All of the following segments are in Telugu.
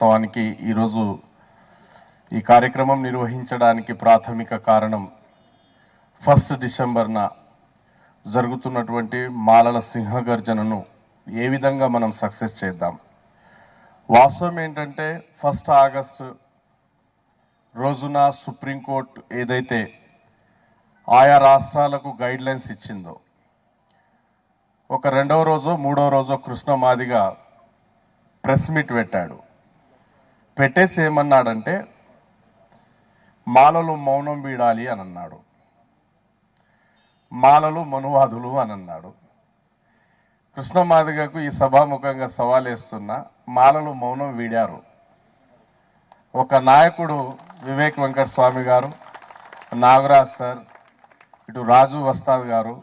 వాస్తవానికి ఈరోజు ఈ కార్యక్రమం నిర్వహించడానికి ప్రాథమిక కారణం ఫస్ట్ డిసెంబర్న జరుగుతున్నటువంటి మాలల సింహగర్జనను ఏ విధంగా మనం సక్సెస్ చేద్దాం? వాస్తవం ఏంటంటే ఫస్ట్ ఆగస్టు రోజున సుప్రీంకోర్టు ఏదైతే ఆయా రాష్ట్రాలకు గైడ్లైన్స్ ఇచ్చిందో ఒక రెండవ రోజు మూడో రోజు కృష్ణ మాదిగా ప్రెస్ మీట్ పెట్టాడు. పెట్టేసి ఏమన్నాడంటే మాలలు మౌనం వీడాలి అని అన్నాడు మాలలు మనువాదులు అని అన్నాడు కృష్ణమాదిగకు ఈ సభాముఖంగా సవాలేస్తున్న మాలలు మౌనం వీడారు ఒక నాయకుడు వివేక్ వెంకట స్వామి గారు నాగరాజ్ సార్ ఇటు రాజు వస్తాద్ గారు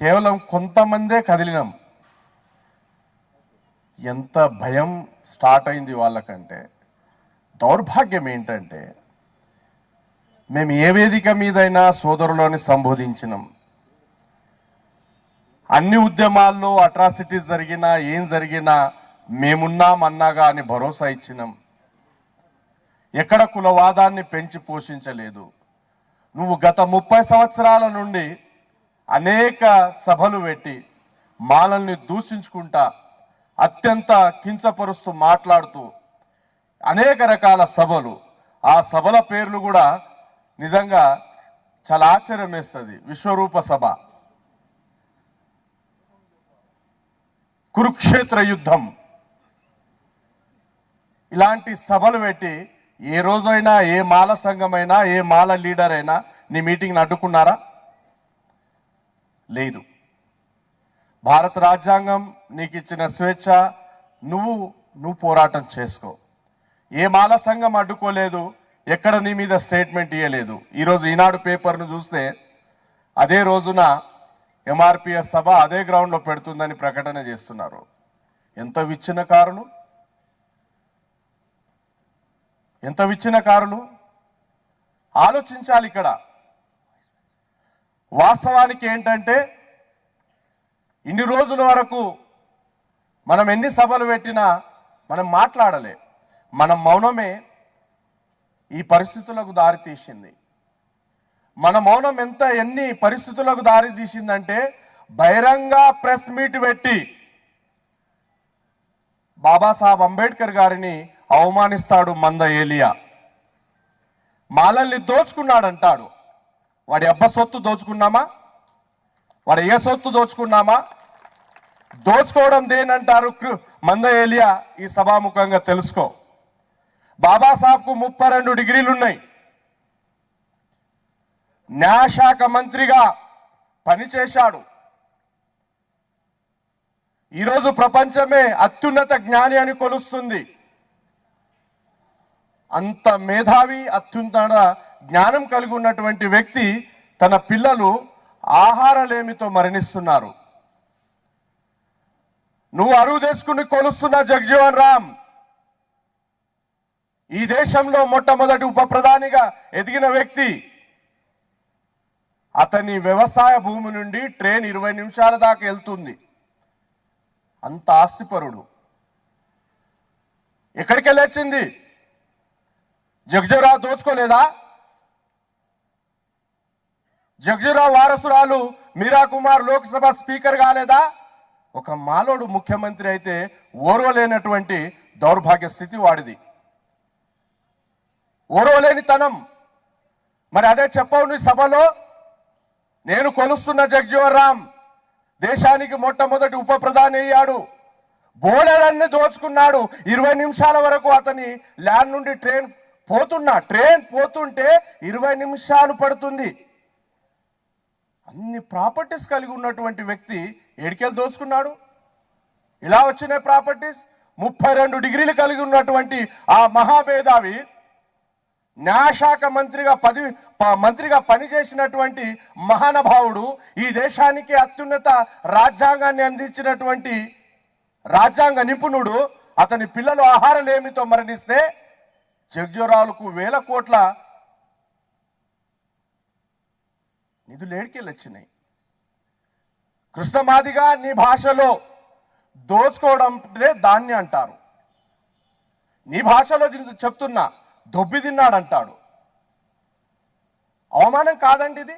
కేవలం కొంతమందే కదిలినాం. ఎంత భయం స్టార్ట్ అయింది వాళ్ళకంటే దౌర్భాగ్యం ఏంటంటే మేము ఏ వేదిక మీదైనా సోదరులని సంబోధించినాం. అన్ని ఉద్యమాల్లో అట్రాసిటీస్ జరిగినా ఏం జరిగినా మేమున్నామన్నాగా అని భరోసా ఇచ్చినాం. ఎక్కడ కులవాదాన్ని పెంచి పోషించలేదు. నువ్వు గత ముప్పై సంవత్సరాల నుండి అనేక సభలు పెట్టి మాలల్ని దూషించుకుంటా అత్యంత కించపరుస్తూ మాట్లాడుతూ అనేక రకాల సభలు. ఆ సభల పేర్లు కూడా నిజంగా చాలా ఆశ్చర్యం వేస్తుంది. విశ్వరూప సభ. కురుక్షేత్ర యుద్ధం. ఇలాంటి సభలు పెట్టి ఏ రోజైనా ఏ మాల సంఘమైనా ఏ మాల లీడర్ అయినా నీ మీటింగ్ని అడ్డుకున్నారా? లేదు. భారత రాజ్యాంగం నీకు ఇచ్చిన స్వేచ్ఛ నువ్వు నువ్వు పోరాటం చేసుకో. ఏ మాల సంఘం అడ్డుకోలేదు ఎక్కడ నీ మీద స్టేట్మెంట్ ఇవ్వలేదు ఈరోజు ఈనాడు పేపర్ను చూస్తే అదే రోజున ఎంఆర్పిఎస్ సభ అదే గ్రౌండ్లో పెడుతుందని ప్రకటన చేస్తున్నారు. ఎంత విచ్చిన కారులు? ఎంత విచ్చిన కారులు? ఆలోచించాలి ఇక్కడ. వాస్తవానికి ఏంటంటే ఇన్ని రోజుల వరకు మనం ఎన్ని సభలు పెట్టినా మనం మాట్లాడలే. మన మౌనమే ఈ పరిస్థితులకు దారి తీసింది. మన మౌనం ఎంత ఎన్ని పరిస్థితులకు దారి తీసిందంటే బహిరంగ ప్రెస్ మీట్ పెట్టి బాబాసాహెబ్ అంబేద్కర్ గారిని అవమానిస్తాడు మంద ఏలియా మాలల్ని దోచుకున్నాడంటాడు. వాడి అబ్బ సొత్తు దోచుకున్నామా? వాడు ఏ సొత్తు దోచుకున్నామా? దోచుకోవడం దేనంటారు కృ- మంద ఏలియా ఈ సభాముఖంగా తెలుసుకో. బాబాసాహెబ్కు ముప్పై రెండు డిగ్రీలు ఉన్నాయి న్యాయశాఖ మంత్రిగా పనిచేశాడు. ఈరోజు ప్రపంచమే అత్యున్నత జ్ఞాని అని కొలుస్తుంది. అంత మేధావి అత్యున్నత జ్ఞానం కలిగి ఉన్నటువంటి వ్యక్తి తన పిల్లలు ఆహారలేమితో మరణిస్తున్నారు. నువ్వు అరువు తెచ్చుకుని కొలుస్తున్న జగజీవన్ రామ్ ఈ దేశంలో మొట్టమొదటి ఉప ప్రధానిగా ఎదిగిన వ్యక్తి. అతని వ్యవసాయ భూమి నుండి ట్రైన్ ఇరవై నిమిషాల దాకా వెళ్తుంది. అంత ఆస్తిపరుడు. ఎక్కడికి వెళ్ళొచ్చింది? జగజీవరావు దోచుకోలేదా? జగజీవరావు వారసురాలు మీరా కుమార్ లోక్సభ స్పీకర్ కాలేదా? ఒక మాలోడు ముఖ్యమంత్రి అయితే ఓర్వలేనటువంటి దౌర్భాగ్య స్థితి వాడిది. ఓర్వలేని తనం మరి అదే చెప్పవు నీ సభలో నేను కొలుస్తున్న జగ్జీవన్ రామ్ దేశానికి మొట్టమొదటి ఉప ప్రధాని అయ్యాడు. బోలెడన్ని దోచుకున్నాడు. ఇరవై నిమిషాల వరకు అతని ల్యాండ్ నుండి ట్రైన్ పోతున్నా ట్రైన్ పోతుంటే ఇరవై నిమిషాలు పడుతుంది. అన్ని ప్రాపర్టీస్ కలిగి ఉన్నటువంటి వ్యక్తి ఏడికెళ్ళి దోచుకున్నాడు. ఇలా వచ్చినాయి ప్రాపర్టీస్. ముప్పై రెండు డిగ్రీలు కలిగి ఉన్నటువంటి ఆ మహాభేదావి న్యాయశాఖ మంత్రిగా పది మంత్రిగా పనిచేసినటువంటి మహానుభావుడు ఈ దేశానికి అత్యున్నత రాజ్యాంగాన్ని అందించినటువంటి రాజ్యాంగ నిపుణుడు. అతని పిల్లలు ఆహారలేమితో మరణిస్తే జగ్జోరావులకు వేల కోట్ల నిధులు ఏడికెళ్ళి వచ్చినాయి. కృష్ణమాదిగా నీ భాషలో దోచుకోవడం దాన్ని అంటారు. నీ భాషలో చెప్తున్నా దొబ్బి తిన్నాడంటాడు. అవమానం కాదండి ఇది?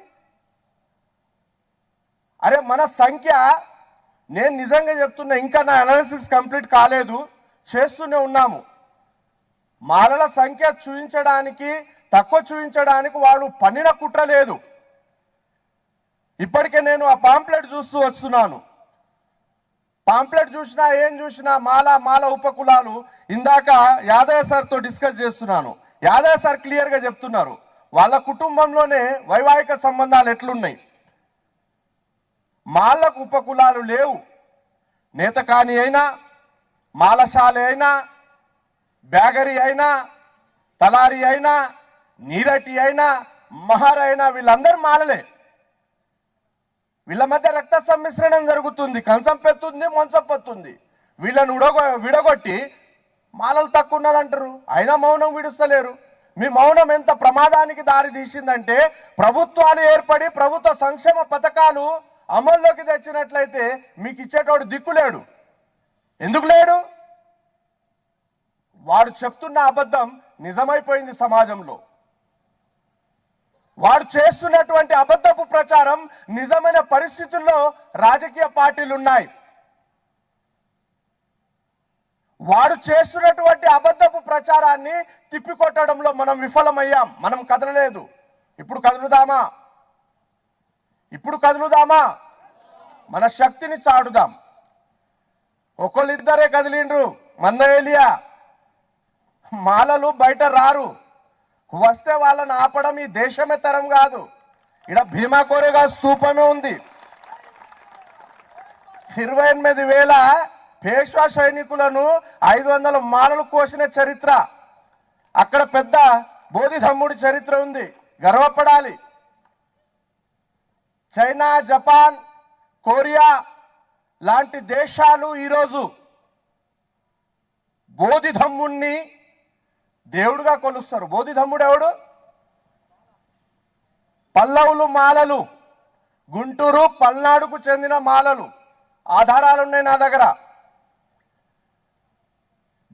అరే మన సంఖ్య నేను నిజంగా చెప్తున్నా ఇంకా నా అనాలిసిస్ కంప్లీట్ కాలేదు. చేస్తూనే ఉన్నాము. మాలల సంఖ్య చూపించడానికి తక్కువ చూపించడానికి వాడు పన్నిన కుట్ర లేదు. ఇప్పటికే నేను ఆ పాంప్లెట్ చూస్తూ వస్తున్నాను. పాంప్లెట్ చూసినా ఏం చూసినా మాల మాల ఉపకులాలు ఇందాక యాదయ్య సార్తో డిస్కస్ చేస్తున్నాను. యాదయ్య సార్ క్లియర్గా చెప్తున్నారు. వాళ్ళ కుటుంబంలోనే వైవాహిక సంబంధాలు ఎట్లున్నాయి? మాలకు ఉపకులాలు లేవు. నేతకాని అయినా మాలశాలి అయినా బ్యాగరి అయినా తలారి అయినా నీరటి అయినా మహర్ అయినా వీళ్ళందరూ మాలలే. వీళ్ళ మధ్య రక్త సమ్మిశ్రణం జరుగుతుంది కంచం పెత్తుంది మొంచం పెత్తుంది. వీళ్ళని ఉడగొ విడగొట్టి మాలలు తక్కువ ఉన్నదంటారు అయినా మౌనం విడుస్తలేరు. మీ మౌనం ఎంత ప్రమాదానికి దారి తీసిందంటే ప్రభుత్వాలు ఏర్పడి ప్రభుత్వ సంక్షేమ పథకాలు అమల్లోకి తెచ్చినట్లయితే మీకు ఇచ్చేటోడు దిక్కులేడు ఎందుకు లేడు? వాడు చెప్తున్న అబద్ధం నిజమైపోయింది సమాజంలో. వాడు చేస్తున్నటువంటి అబద్ధపు ప్రచారం నిజమైన పరిస్థితుల్లో రాజకీయ పార్టీలు ఉన్నాయి. వాడు చేస్తున్నటువంటి అబద్ధపు ప్రచారాన్ని తిప్పికొట్టడంలో మనం విఫలమయ్యాం. మనం కదలలేదు. ఇప్పుడు కదులుదామా? ఇప్పుడు కదులుదామా? మన శక్తిని చాడుదాం ఒకళ్ళిద్దరే కదిలిండ్రు. మందయేలియా మాలలు బయట రారు. వస్తే వాళ్ళని ఆపడం ఈ దేశమే తరం కాదు. ఇక్కడ భీమా కోరేగా స్తూపమే ఉంది. ఇరవై ఎనిమిది వేల పేష్వా సైనికులను ఐదు వందల మాలలు కోసిన చరిత్ర. అక్కడ పెద్ద బోధిధమ్ముడి చరిత్ర ఉంది. గర్వపడాలి. చైనా జపాన్ కొరియా లాంటి దేశాలు ఈరోజు బోధిధమ్ముణ్ణి దేవుడుగా కొలుస్తారు. బోధిధమ్ముడు ఎవడు? పల్లవులు మాలలు. గుంటూరు పల్నాడుకు చెందిన మాలలు. ఆధారాలు ఉన్నాయి నా దగ్గర.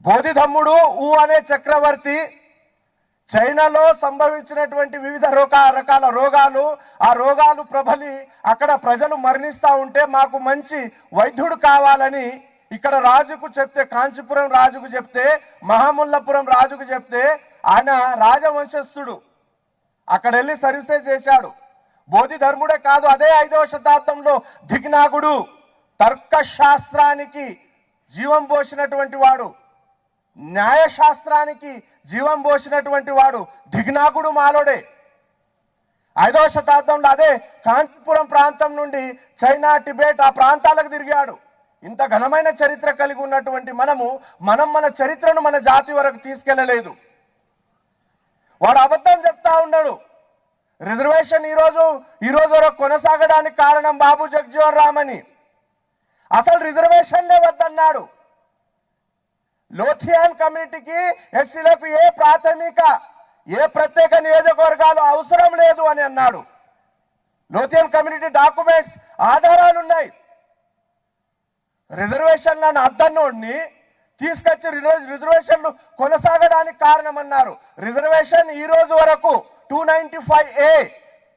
బోధిధమ్ముడు ఊ అనే చక్రవర్తి చైనాలో సంభవించినటువంటి వివిధ రోగ రకాల రోగాలు. ఆ రోగాలు ప్రబలి అక్కడ ప్రజలు మరణిస్తూ ఉంటే మాకు మంచి వైద్యుడు కావాలని ఇక్కడ రాజుకు చెప్తే కాంచీపురం రాజుకు చెప్తే మహాముల్లపురం రాజుకు చెప్తే ఆయన రాజవంశస్థుడు. అక్కడ వెళ్ళి సర్వీసే చేశాడు. బోధి ధర్ముడే కాదు అదే ఐదవ శతాబ్దంలో దిగ్నాగుడు తర్కశాస్త్రానికి జీవం పోసినటువంటి వాడు. న్యాయశాస్త్రానికి జీవం పోసినటువంటి వాడు దిగ్నాగుడు మాలోడే. ఐదవ శతాబ్దంలో అదే కాంచీపురం ప్రాంతం నుండి చైనా టిబెట్ ఆ ప్రాంతాలకు తిరిగాడు. ఇంత ఘనమైన చరిత్ర కలిగి ఉన్నటువంటి మనము మనం మన చరిత్రను మన జాతి వరకు తీసుకెళ్ళలేదు వాడు అబద్ధం చెప్తా ఉన్నాడు రిజర్వేషన్ ఈరోజు ఈ రోజు వరకు కొనసాగడానికి కారణం బాబు జగ్జీవన్ రామ్ అని. అసలు రిజర్వేషన్లే వద్దన్నాడు. లోథియాన్ కమ్యూనిటీకి ఎస్సీలకు ఏ ప్రాథమిక ఏ ప్రత్యేక నియోజకవర్గాలు అవసరం లేదు అని అన్నాడు. లోథియన్ కమ్యూనిటీ డాక్యుమెంట్స్ ఆధారాలు ఉన్నాయి రిజర్వేషన్లను అద్దన్నోడిని తీసుకొచ్చి రిజర్వ్- రిజర్వేషన్లు కొనసాగడానికి కారణమన్నారు. రిజర్వేషన్ ఈ రోజు వరకు two ninety five A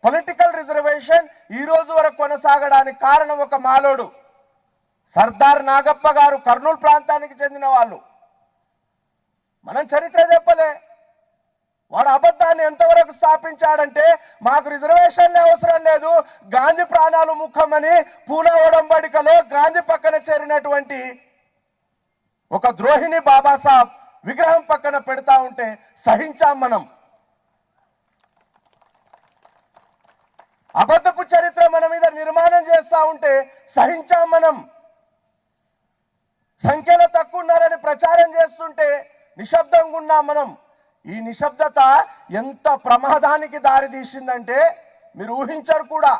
political reservation ఈ రోజు వరకు కొనసాగడానికి కారణం ఒక మాలోడు. సర్దార్ నాగప్ప గారు కర్నూలు ప్రాంతానికి చెందిన వాళ్ళు. మనం చరిత్ర చెప్పలే. వాడు అబద్ధాన్ని ఎంతవరకు స్థాపించాడంటే మాకు రిజర్వేషన్లే అవసరం లేదు. గాంధీ ప్రాణాలు ముఖమని పూనా ఒడంబడికలో గాంధీ పక్కన చేరినటువంటి ఒక ద్రోహిణి బాబాసాబ్ విగ్రహం పక్కన పెడతా ఉంటే సహించాం మనం. అబద్ధపు చరిత్ర మన మీద నిర్మాణం చేస్తా ఉంటే సహించాం మనం. సంఖ్యలో తక్కువ ఉన్నారని ప్రచారం చేస్తుంటే నిశ్శబ్దంగా ఉన్నాం మనం. ఈ నిశ్శబ్దత ఎంత ప్రమాదానికి దారితీసిందంటే మీరు ఊహించరు కూడా.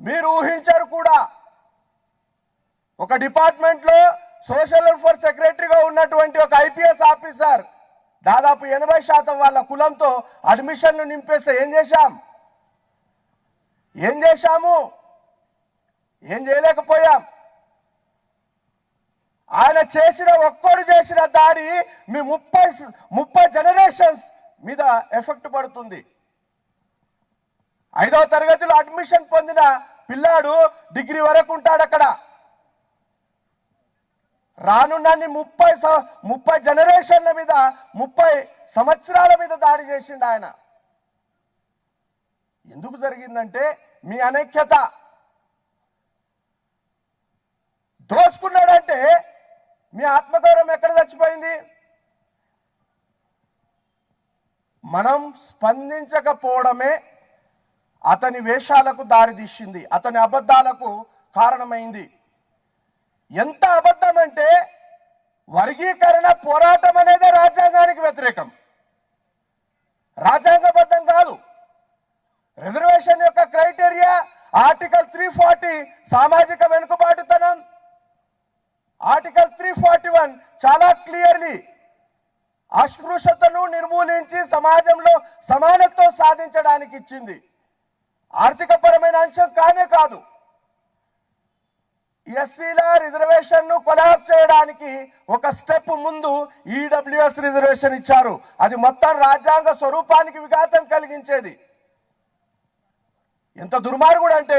మీరు ఊహించరు కూడా. ఒక డిపార్ట్మెంట్లో సోషల్ వెల్ఫేర్ సెక్రటరీగా ఉన్నటువంటి ఒక ఐపీఎస్ ఆఫీసర్ దాదాపు ఎనభై శాతం వాళ్ళ కులంతో అడ్మిషన్లు నింపేస్తే ఏం చేశాం? ఏం చేశాము? ఏం చేయలేకపోయాం. ఆయన చేసిన ఒక్కడు చేసిన దాడి మీ ముప్పై ముప్పై జనరేషన్స్ మీద ఎఫెక్ట్ పడుతుంది. ఐదవ తరగతిలో అడ్మిషన్ పొందిన పిల్లాడు డిగ్రీ వరకు ఉంటాడు అక్కడ. రానున్నన్ని ముప్పై సం- ముప్పై జనరేషన్ల మీద ముప్పై సంవత్సరాల మీద దాడి చేసిండు ఆయన. ఎందుకు జరిగిందంటే మీ అనైక్యత. దోచుకున్నాడంటే మీ ఆత్మగౌరవం ఎక్కడ చచ్చిపోయింది? మనం స్పందించకపోవడమే అతని వేషాలకు దారితీసింది అతని అబద్ధాలకు కారణమైంది. ఎంత అబద్ధం అంటే వర్గీకరణ పోరాటం అనేది రాజ్యాంగానికి వ్యతిరేకం. రాజ్యాంగబద్ధం కాదు. రిజర్వేషన్ యొక్క క్రైటీరియా ఆర్టికల్ త్రీ ఫార్టీ సామాజిక వెనుకబాటుతనం. ఆర్టికల్ త్రీ ఫార్టీ వన్ చాలా క్లియర్లీ అస్పృశ్యతను నిర్మూలించి సమాజంలో సమానత్వం సాధించడానికి ఇచ్చింది. ఆర్థిక పరమైన అంశం కానే కాదు. ఎస్సీల రిజర్వేషన్ను కొలాబ్ చేయడానికి ఒక స్టెప్ ముందు ఈడబ్ల్యూఎస్ రిజర్వేషన్ ఇచ్చారు. అది మొత్తం రాజ్యాంగ స్వరూపానికి విఘాతం కలిగించేది. ఎంత దుర్మార్గుడు అంటే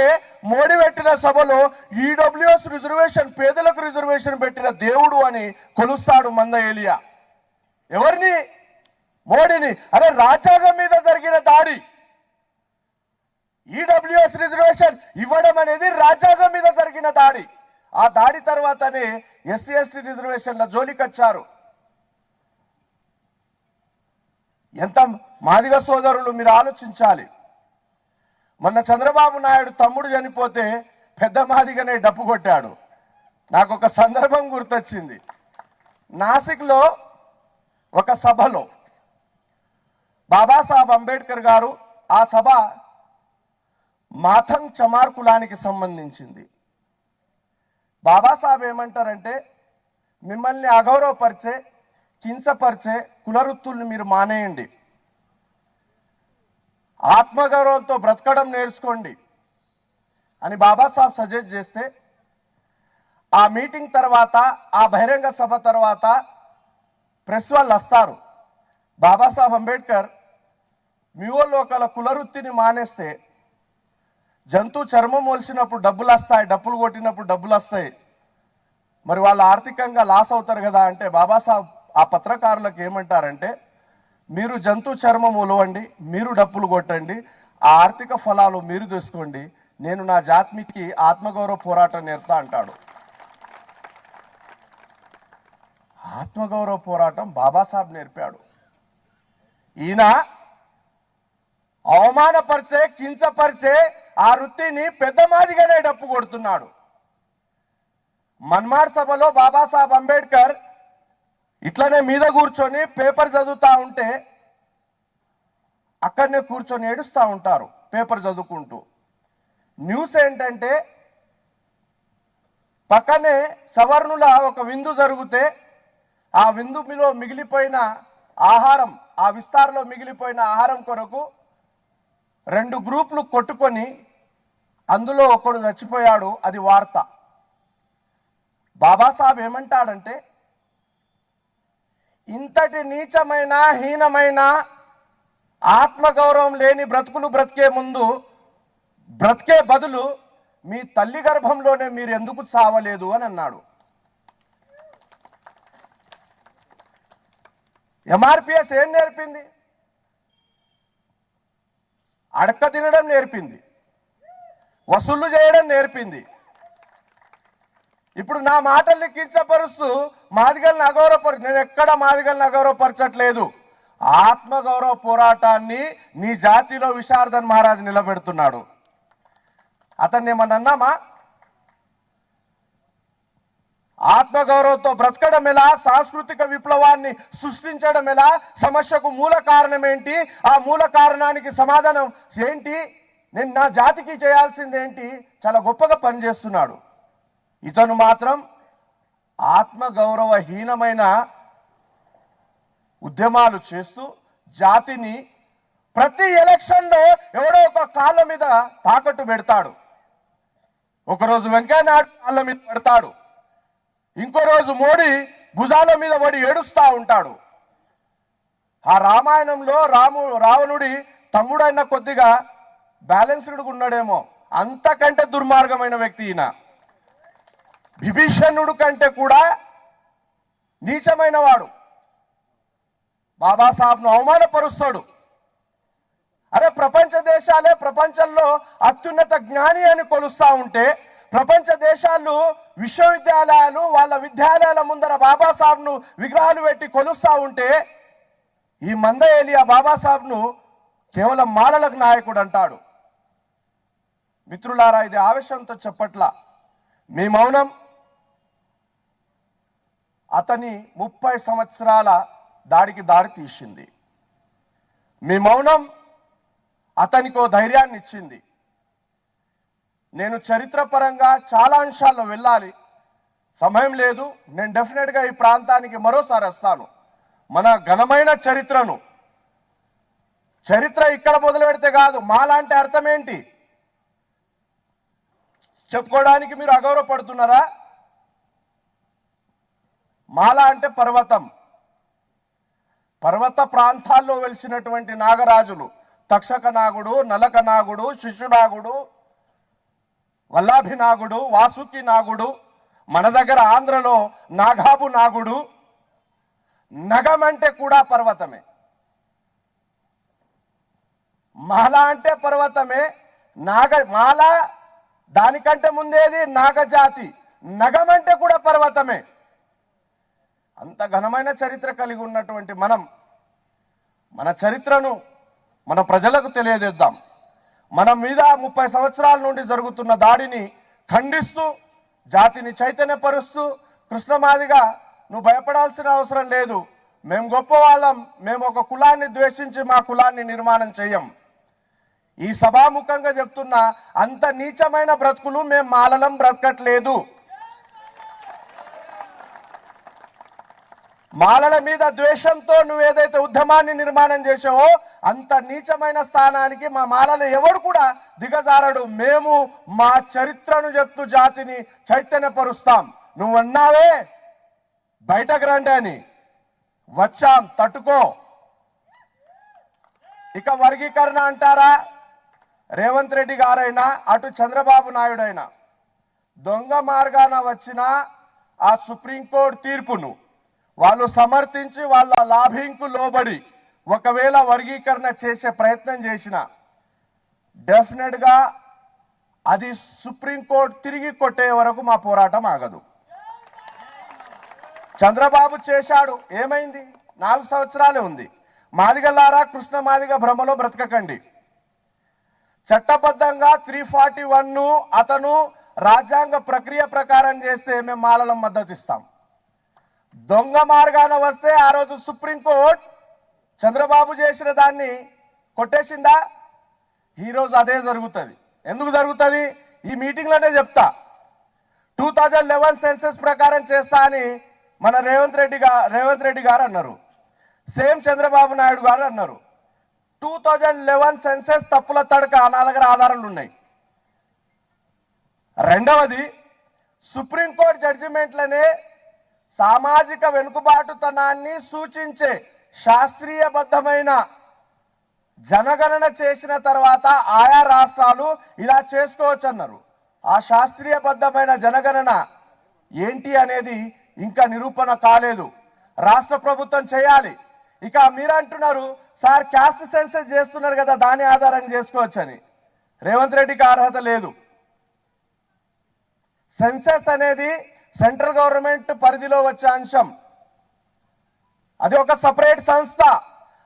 మోడీ పెట్టిన సభలో ఈడబ్ల్యూఎస్ రిజర్వేషన్ పేదలకు రిజర్వేషన్ పెట్టిన దేవుడు అని కొలుస్తాడు మంద ఏలియా. ఎవరిని? మోడీని. అరే రాజ్యాంగం మీద జరిగిన దాడి. ఈడబ్ల్యూఎస్ రిజర్వేషన్ ఇవ్వడం అనేది రాజ్యాంగం మీద జరిగిన దాడి. ఆ దాడి తర్వాతనే ఎస్సీ ఎస్టీ రిజర్వేషన్ల జోలికొచ్చారు ఎంత మాదిగ సోదరులు మీరు ఆలోచించాలి. మొన్న చంద్రబాబు నాయుడు తమ్ముడు చనిపోతే పెద్ద మాదిగనే డప్పు కొట్టాడు. నాకు ఒక సందర్భం గుర్తొచ్చింది. నాసిక్లో ఒక సభలో బాబాసాహెబ్ అంబేద్కర్ గారు ఆ సభ మాథంగ్ చమార్ కులానికి సంబంధించింది. బాబాసాహెబ్ ఏమంటారంటే మిమ్మల్ని అగౌరవపరిచే కించపరిచే కులవృత్తుల్ని మీరు మానేయండి. ఆత్మగౌరవంతో బ్రతకడం నేర్చుకోండి అని బాబాసాహెబ్ సజెస్ట్ చేస్తే ఆ మీటింగ్ తర్వాత ఆ బహిరంగ సభ తర్వాత ప్రెస్ వాళ్ళు వస్తారు. బాబాసాహెబ్ అంబేద్కర్ మ్యూవల్లోకల కులవృత్తిని మానేస్తే జంతు చర్మం మొలిసినప్పుడు డబ్బులు వస్తాయి డబ్బులు కొట్టినప్పుడు డబ్బులు వస్తాయి. మరి వాళ్ళు ఆర్థికంగా లాస్ అవుతారు కదా అంటే బాబాసాహెబ్ ఆ పత్రకారులకు ఏమంటారంటే మీరు జంతు చర్మం ఉలవండి మీరు డప్పులు కొట్టండి ఆ ఆర్థిక ఫలాలు మీరు తీసుకోండి నేను నా జాత్మికి ఆత్మగౌరవ పోరాటం నేర్తా అంటాడు. ఆత్మగౌరవ పోరాటం బాబాసాహెబ్ నేర్పాడు. ఈయన అవమానపరిచే కించపరిచే ఆ వృత్తిని పెద్ద మాదిగానే డప్పు కొడుతున్నాడు. మన్మాడ్ సభలో బాబాసాహెబ్ అంబేద్కర్ ఇట్లనే మీద కూర్చొని పేపర్ చదువుతా ఉంటే అక్కడనే కూర్చొని ఏడుస్తూ ఉంటారు పేపర్ చదువుకుంటూ. న్యూస్ ఏంటంటే పక్కనే సవర్ణుల ఒక విందు జరిగితే ఆ విందులో మిగిలిపోయిన ఆహారం ఆ విస్తారలో మిగిలిపోయిన ఆహారం కొరకు రెండు గ్రూపులు కొట్టుకొని అందులో ఒకడు చచ్చిపోయాడు అది వార్త. బాబాసాహెబ్ ఏమంటాడంటే ఇంతటి నీచమైన హీనమైన ఆత్మగౌరవం లేని బ్రతుకులు బ్రతికే ముందు బ్రతికే బదులు మీ తల్లి గర్భంలోనే మీరు ఎందుకు చావలేదు అని అన్నాడు. ఎంఆర్పిఎస్ ఏం నేర్పింది? అడక తినడం నేర్పింది. వసూళ్ళు చేయడం నేర్పింది. ఇప్పుడు నా మాటల్ని కించపరుస్తూ మాదిగల్ని అగౌరవపరు నేను ఎక్కడ మాదిగల్ని అగౌరవపరచట్లేదు ఆత్మగౌరవ పోరాటాన్ని నీ జాతిలో విశారదన్ మహారాజ్ నిలబెడుతున్నాడు. అతన్ని ఏమన్నా అన్నామా? ఆత్మగౌరవంతో బ్రతకడం ఎలా? సాంస్కృతిక విప్లవాన్ని సృష్టించడం ఎలా? సమస్యకు మూల కారణం ఏంటి? ఆ మూల కారణానికి సమాధానం ఏంటి? నేను నా జాతికి చేయాల్సింది ఏంటి? చాలా గొప్పగా పనిచేస్తున్నాడు. ఇతను మాత్రం ఆత్మగౌరవహీనమైన ఉద్యమాలు చేస్తూ జాతిని ప్రతి ఎలక్షన్లో ఎవడో ఒక కాళ్ళ మీద తాకట్టు పెడతాడు. ఒకరోజు వెంకయ్య నాయుడు కాళ్ళ మీద పెడతాడు. ఇంకో రోజు మోడీ భుజాల మీద పడి ఏడుస్తా ఉంటాడు. ఆ రామాయణంలో రాము రావణుడి తమ్ముడైన కొద్దిగా బ్యాలెన్స్డ్గా ఉన్నాడేమో. అంతకంటే దుర్మార్గమైన వ్యక్తి ఈయన. విభీషణుడు కంటే కూడా నీచమైన వాడు బాబాసాహెబ్ను అవమానపరుస్తాడు. అరే ప్రపంచ దేశాలే ప్రపంచంలో అత్యున్నత జ్ఞాని అని కొలుస్తా ఉంటే ప్రపంచ దేశాలు విశ్వవిద్యాలయాలు వాళ్ళ విద్యాలయాల ముందర బాబాసాహెబ్ను విగ్రహాలు పెట్టి కొలుస్తా ఉంటే ఈ మంద ఏలియా బాబాసాహెబ్ను కేవలం మాలలకు నాయకుడు అంటాడు మిత్రులారా ఇది ఆవేశంతో చెప్పట్లా. మీ మౌనం అతని ముప్పై సంవత్సరాల దాడికి దారి తీసింది. మీ మౌనం అతనికో ధైర్యాన్ని ఇచ్చింది. నేను చరిత్రపరంగా చాలా అంశాల్లో వెళ్ళాలి. సమయం లేదు. నేను డెఫినెట్గా ఈ ప్రాంతానికి మరోసారి వస్తాను. మన ఘనమైన చరిత్రను. చరిత్ర ఇక్కడ మొదలు పెడితే కాదు మాలాంటి అర్థం ఏంటి? చెప్పుకోవడానికి మీరు అగౌరవపడుతున్నారా? మాల అంటే పర్వతం. పర్వత ప్రాంతాల్లో వెలిసినటువంటి నాగరాజులు తక్షక నాగుడు నలక నాగుడు శిశునాగుడు వల్లాభి నాగుడు వాసుకి నాగుడు మన దగ్గర ఆంధ్రలో నాగాబు నాగుడు నగం అంటే కూడా పర్వతమే. మాల అంటే పర్వతమే నాగ మాల దానికంటే ముందేది నాగజాతి నగం అంటే కూడా పర్వతమే. అంత ఘనమైన చరిత్ర కలిగి ఉన్నటువంటి మనం మన చరిత్రను మన ప్రజలకు తెలియజేద్దాం. మన మీద ముప్పై సంవత్సరాల నుండి జరుగుతున్న దాడిని ఖండిస్తూ జాతిని చైతన్యపరుస్తూ కృష్ణమాదిగా నువ్వు భయపడాల్సిన అవసరం లేదు. మేము గొప్పవాళ్ళం. మేము ఒక కులాన్ని ద్వేషించి మా కులాన్ని నిర్మాణం చేయం. ఈ సభాముఖంగా చెప్తున్న అంత నీచమైన బ్రతుకులు మేము మాలలం బ్రతకట్లేదు. మాలల మీద ద్వేషంతో నువ్వు ఏదైతే ఉద్యమాన్ని నిర్మాణం చేసావో అంత నీచమైన స్థానానికి మా మాలలు ఎవడు కూడా దిగజారడు. మేము మా చరిత్రను చెప్తూ జాతిని చైతన్యపరుస్తాం. నువ్వన్నావే? బయటకు రండి అని. వచ్చాం తట్టుకో. ఇక వర్గీకరణ అంటారా? రేవంత్ రెడ్డి గారైనా అటు చంద్రబాబు నాయుడైనా. దొంగ మార్గాన వచ్చిన ఆ సుప్రీంకోర్టు తీర్పును వాళ్ళు సమర్థించి వాళ్ళ లాభింకు లోబడి ఒకవేళ వర్గీకరణ చేసే ప్రయత్నం చేసిన డెఫినెట్గా అది సుప్రీంకోర్టు తిరిగి కొట్టే వరకు మా పోరాటం ఆగదు. చంద్రబాబు చేశాడు. ఏమైంది? నాలుగు సంవత్సరాలే ఉంది. మాదిగలారా కృష్ణ మాదిగ భ్రమలో బ్రతకకండి. చట్టబద్ధంగా త్రీ ఫార్టీ వన్ను అతను రాజ్యాంగ ప్రక్రియ ప్రకారం చేస్తే మేము మాలలం మద్దతు ఇస్తాం. దొంగ మార్గాన వస్తే ఆ రోజు సుప్రీంకోర్టు చంద్రబాబు చేసిన దాన్ని కొట్టేసిందా? ఈరోజు అదే జరుగుతుంది. ఎందుకు జరుగుతుంది? ఈ మీటింగ్లోనే చెప్తా. టూ థౌజండ్ లెవెన్ సెన్సెస్ ప్రకారం చేస్తా అని మన రేవంత్ రెడ్డి గారు రేవంత్ రెడ్డి గారు అన్నారు. సేమ్ చంద్రబాబు నాయుడు గారు అన్నారు. టూ థౌజండ్ లెవెన్ సెన్సెస్ తప్పుల తడక నా దగ్గర ఆధారాలు ఉన్నాయి. రెండవది సుప్రీంకోర్టు జడ్జిమెంట్లనే సామాజిక వెనుకబాటుతనాన్ని సూచించే శాస్త్రీయబద్ధమైన జనగణన చేసిన తర్వాత ఆయా రాష్ట్రాలు ఇలా చేసుకోవచ్చు అన్నారు ఆ శాస్త్రీయబద్ధమైన జనగణన ఏంటి అనేది ఇంకా నిరూపణ కాలేదు. రాష్ట్ర ప్రభుత్వం చేయాలి. ఇక మీరు అంటున్నారు సార్ క్యాస్ట్ సెన్సెస్ చేస్తున్నారు కదా దాని ఆధారంగా చేసుకోవచ్చని. రేవంత్ రెడ్డికి అర్హత లేదు. సెన్సెస్ అనేది సెంట్రల్ గవర్నమెంట్ పరిధిలో వచ్చే అంశం. అది ఒక సపరేట్ సంస్థ.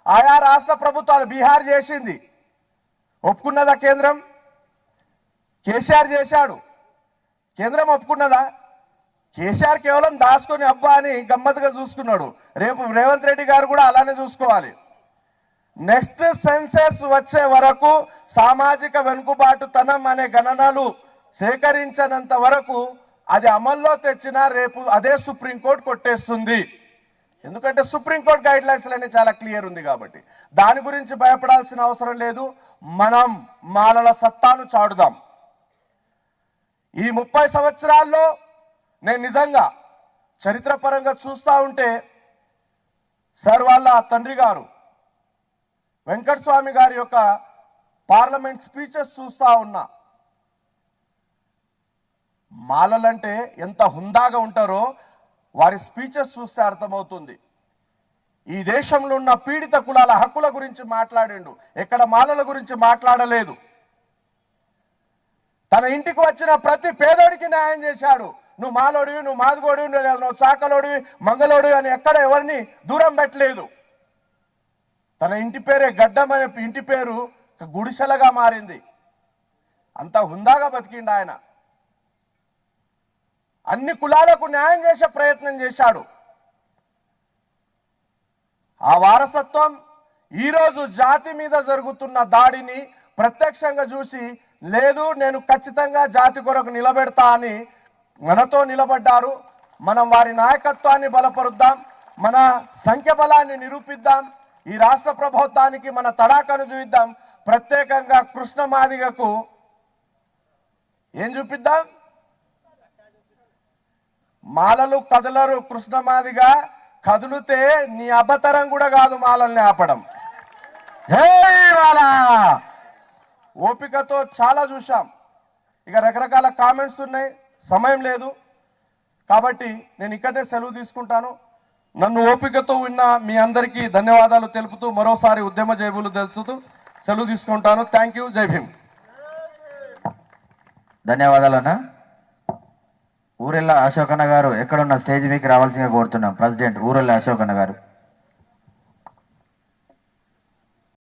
ఆయా రాష్ట్ర ప్రభుత్వాలు బీహార్ చేసింది. ఒప్పుకున్నదా కేంద్రం? కేసీఆర్ చేశాడు. కేంద్రం ఒప్పుకున్నదా? కేసీఆర్ కేవలం దాచుకొని అబ్బా అని గమ్మత్తుగా చూసుకున్నాడు. రేపు రేవంత్ రెడ్డి గారు కూడా అలానే చూసుకోవాలి. నెక్స్ట్ సెన్సెస్ వచ్చే వరకు సామాజిక వెనుకబాటుతనం అనే గణనలు సేకరించినంత వరకు అది అమల్లో తెచ్చినా రేపు అదే సుప్రీంకోర్టు కొట్టేస్తుంది. ఎందుకంటే సుప్రీంకోర్టు గైడ్ లైన్స్ అనే చాలా క్లియర్ ఉంది కాబట్టి. దాని గురించి భయపడాల్సిన అవసరం లేదు. మనం మాలల సత్తాను చాడుదాం ఈ ముప్పై సంవత్సరాల్లో నేను నిజంగా చరిత్రపరంగా చూస్తూ ఉంటే సార్ వాళ్ళ తండ్రి గారు వెంకటస్వామి గారి యొక్క పార్లమెంట్ స్పీచెస్ చూస్తూ ఉన్నా. మాలలంటే ఎంత హుందాగా ఉంటారో వారి స్పీచెస్ చూస్తే అర్థమవుతుంది. ఈ దేశంలో ఉన్న పీడిత కులాల హక్కుల గురించి మాట్లాడిండు. ఎక్కడ మాలల గురించి మాట్లాడలేదు. తన ఇంటికి వచ్చిన ప్రతి పేదోడికి న్యాయం చేశాడు. నువ్వు మాలోడివి నువ్వు మాదిగోడివి నువ్వు నువ్వు చాకలోడివి మంగళోడివి అని ఎక్కడ ఎవరిని దూరం పెట్టలేదు. తన ఇంటి పేరే గడ్డం అనే ఇంటి పేరు గుడిసెలగా మారింది. అంత హుందాగా బతికిండు ఆయన. అన్ని కులాలకు న్యాయం చేసే ప్రయత్నం చేశాడు. ఆ వారసత్వం ఈరోజు జాతి మీద జరుగుతున్న దాడిని ప్రత్యక్షంగా చూసి లేదు నేను ఖచ్చితంగా జాతి కొరకు నిలబెడతా అని మనతో నిలబడ్డారు. మనం వారి నాయకత్వాన్ని బలపరుద్దాం మన సంఖ్య బలాన్ని నిరూపిద్దాం ఈ రాష్ట్ర ప్రభుత్వానికి మన తడాకను చూద్దాం ప్రత్యేకంగా కృష్ణ మాదిగకు ఏం చూపిద్దాం? మాలలు కదలరు కృష్ణమాదిగా కదిలితే నీ అబతరం కూడా కాదు మాలల్ని ఆపడం. జై మాలా! ఓపికతో చాలా చూశాం. ఇక రకరకాల కామెంట్స్ ఉన్నాయి సమయం లేదు. కాబట్టి నేను ఇక్కడే సెలవు తీసుకుంటాను. నన్ను ఓపికతో విన్న మీ అందరికీ ధన్యవాదాలు తెలుపుతూ మరోసారి ఉద్యమ జైబులు తెలుపుతూ సెలవు తీసుకుంటాను. థ్యాంక్ యూ జై భీమ్. ధన్యవాదాలు అన్నా. ఊరెళ్ళ అశోకన్న గారు ఎక్కడున్న స్టేజ్ మీకు రావాల్సిందిగా కోరుతున్నాం. ప్రెసిడెంట్ ఊరెళ్ళ అశోకన్న గారు.